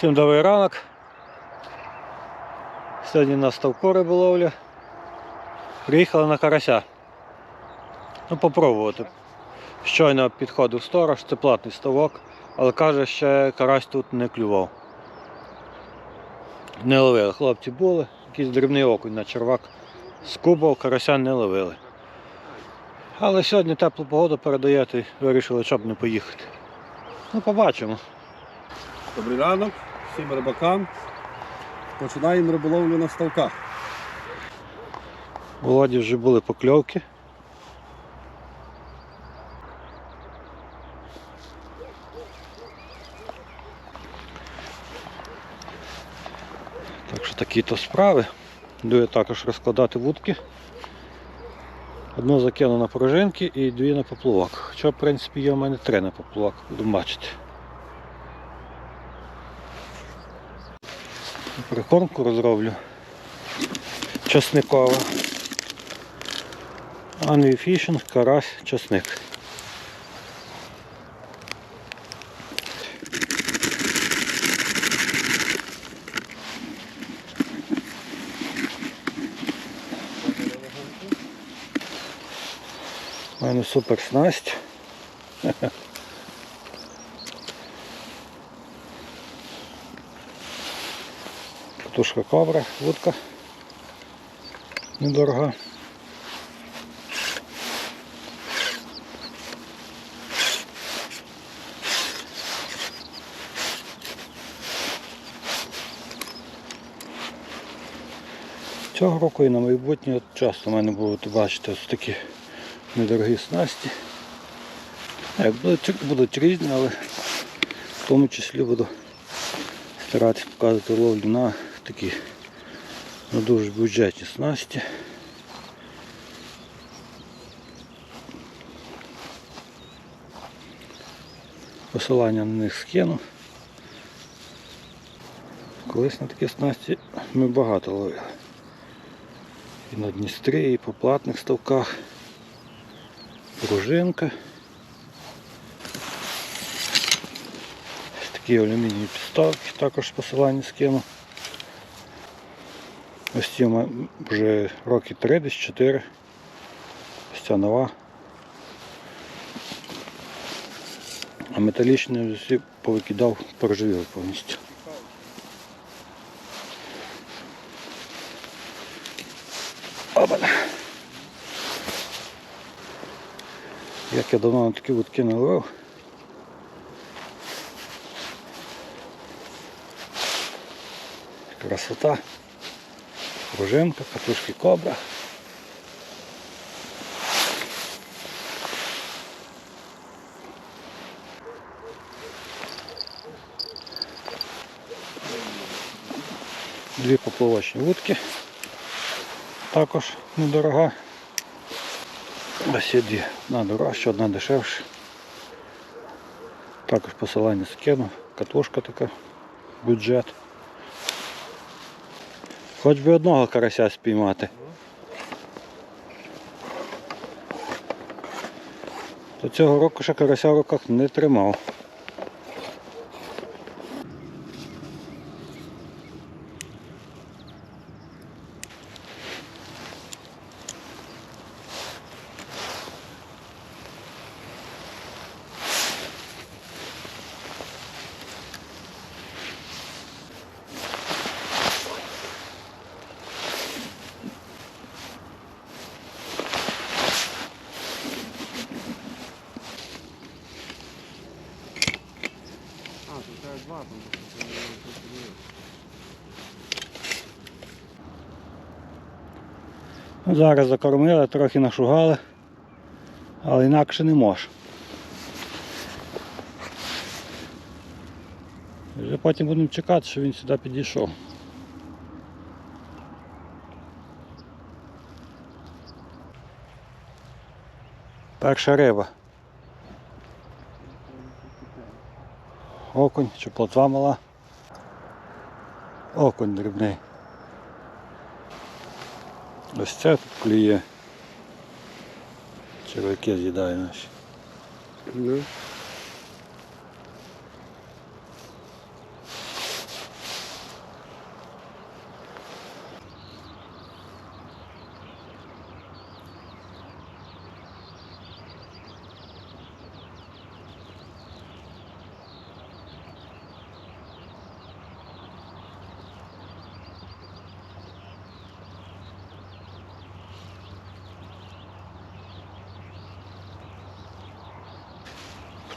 Всім добрий ранок. Сьогодні на ставку риболовля. Приїхали на карася. Ну, попробувати. Щойно підходив сторож, це платний ставок, але каже, ще карась тут не клював. Не ловили. Хлопці були, якийсь дрібний окунь на червак скубав, карася не ловили. Але сьогодні теплу погоду передаєте і вирішили, щоб не поїхати. Ну, побачимо. Добрий ранок, всім рибакам. Починаємо риболовлю на ставках. У Володі вже були покльовки. Так що такі то справи. Йду я також розкладати вудки. Одну закину на пружинки і дві на поплавок. Хоча, в принципі, є у мене три на поплавок, будемо бачити. Прикормку розроблю. Часникова. Анві фішинг, карась, часник. У мене супер снасть. Катушка кобра, вудка. Недорога. Цього року і на майбутнє от часто в мене будуть бачити ось такі недорогі снасті. Як будуть, будуть різні, але в тому числі буду старатися показувати ловлю на такі на дуже бюджетні снасті. Посилання на них скину. Колись на такі снасті ми багато ловили. І на Дністрі, і по платних ставках. Пружинка. Такі алюмінієві підставки, також посилання скину. Ось ці вже роки 3, десь 4. Ось ця нова. А металічні всі повикидав, поржавіли повністю. Опа. Як я давно на такі вудки не ловив. Красота. Пружинка, катушки кобра. Дві поплавочні вудки. Також недорога. Ось є дві. Одна дорожча, одна дешевша. Також посилання скину. Катушка така. Бюджет. Хоч би одного карася спіймати. До цього року ще карася в руках не тримав. А, тут треба два там. Ну, Зараз закормили, трохи нашугали, але інакше не може. Вже потім будемо чекати, що він сюди підійшов. Перша риба. Окунь чи плотва мала. Окунь дрібний. Ось це тут клює. Червяки з'їдає наші.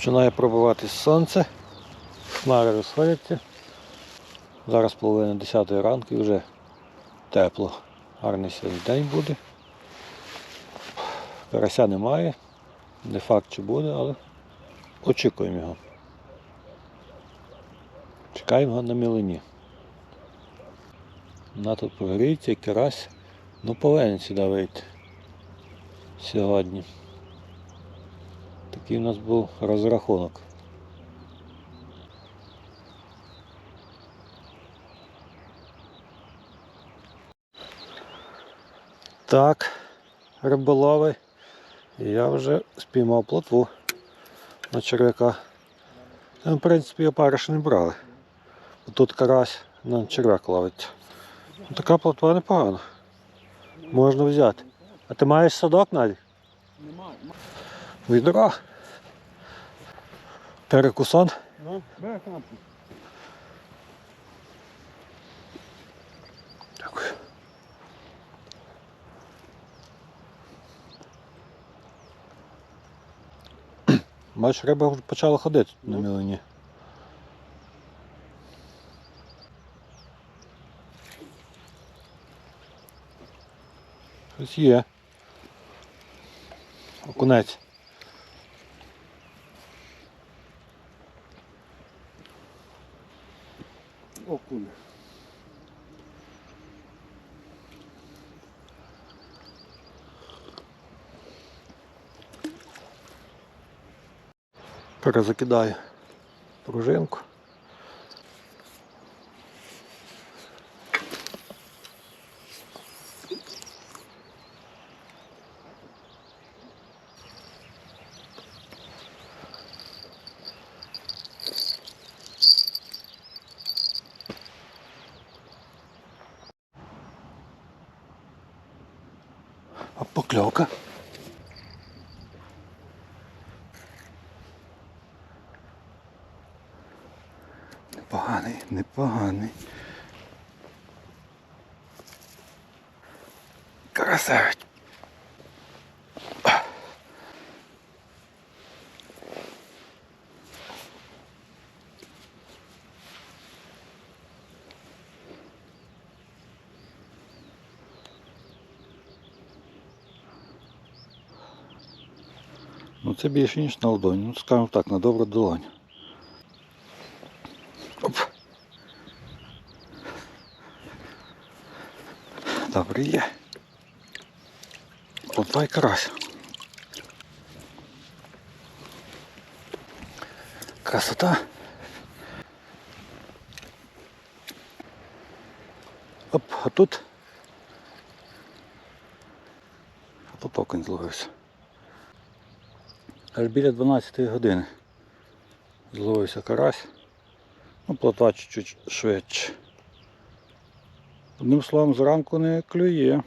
Починає пробиватись сонце, хмари розходяться. Зараз половина 10 ранку і вже тепло. Гарний сьогодні день буде. Карася немає. Не факт чи буде, але очікуємо його. Чекаємо його на мілині. На тут прогріється карась. Ну повинен сюди вийти сьогодні. Такий у нас був розрахунок. Так, риболови. Я вже спіймав плотву на черв'яка. В принципі, опариші не брали. Тут карась на черв'як ловить. Ну, Така плотва непогана. Можна взяти. А ти маєш садок Надя? Немає. Відро. Перекусон. Ну, бери канапку. Дякую. Бачиш, риба вже почала ходити на Ну. мілині. Щось є. Окунець. Окунь. Перезакидаю пружинку. А покльовка. Непоганий, непоганий. Красавець. це більше, ніж на ладонь. Ну, скажімо так, на добру долонь. Оп. Добре є. Плотва і карась. Красота. Оп, а тут. А тут окунь зловився. Аж біля 12 години зловився карась. Ну, плотва чуть-чуть швидше. Одним словом, зранку не клює.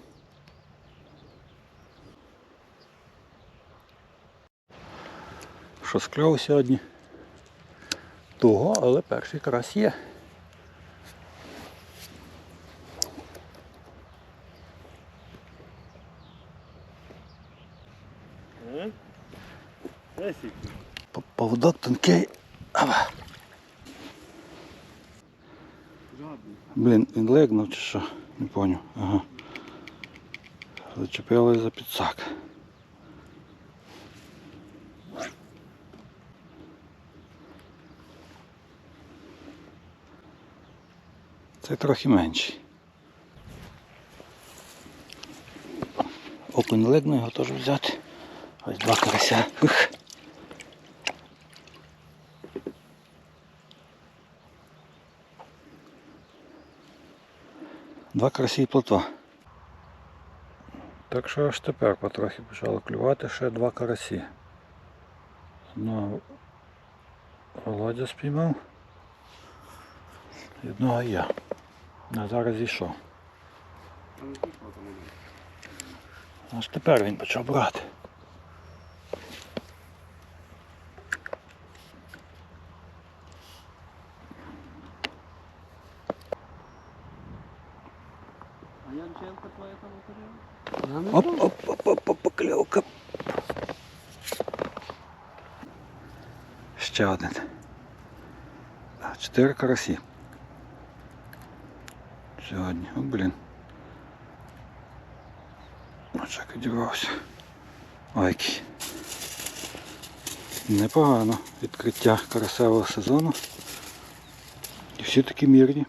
Що з кльову сьогодні? Того, але перший карась є. Поводок тонкий. Блін, він легнув чи що? Не поняв. Ага. Зачепили за підсак. Це трохи менший. Окунь легну, його теж взяти. Ось два карася. Ух. Два карасі і плотва. Так що аж тепер потрохи почало клювати ще два карасі. Одного Володя спіймав. І одного я. А зараз зійшов. Аж тепер він почав брати. Ще один. Чотири карасі. Сьогодні. О, блін. Очак відірвався. Ой, який. Непогано відкриття карасевого сезону. І всі такі мірні.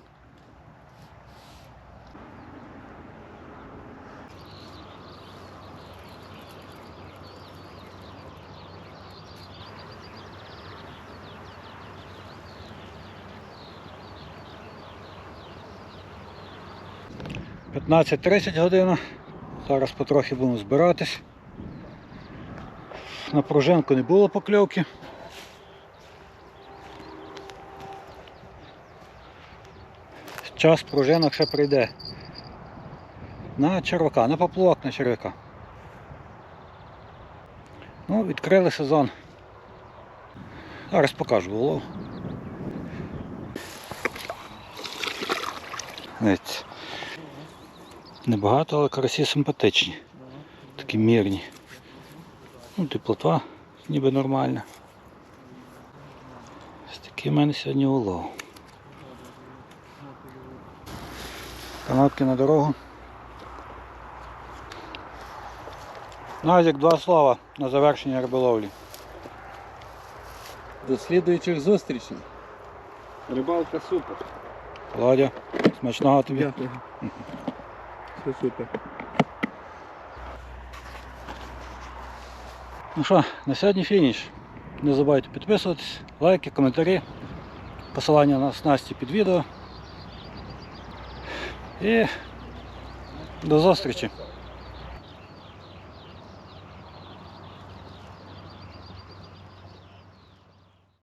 П'ятнадцять тридцять година. Зараз потрохи будемо збиратись. На пружинку не було покльовки. Час пружинок ще прийде. На червака, на поплавок на червяка. Ну, відкрили сезон. Зараз покажу улов. Дивіться. Небагато, але карасі симпатичні. Такі мірні. Ну, теплота ніби нормальна. Ось такий в мене сьогодні улов. Канатки на дорогу. Назік, два слова на завершення риболовлі. До слідуючих зустрічей. Рибалка супер. Володя, смачного тобі. Дякую. Все супер. Ну що, на сьогодні фініш. Не забувайте підписуватись, лайки, коментарі, посилання на снасті під відео. І до зустрічі!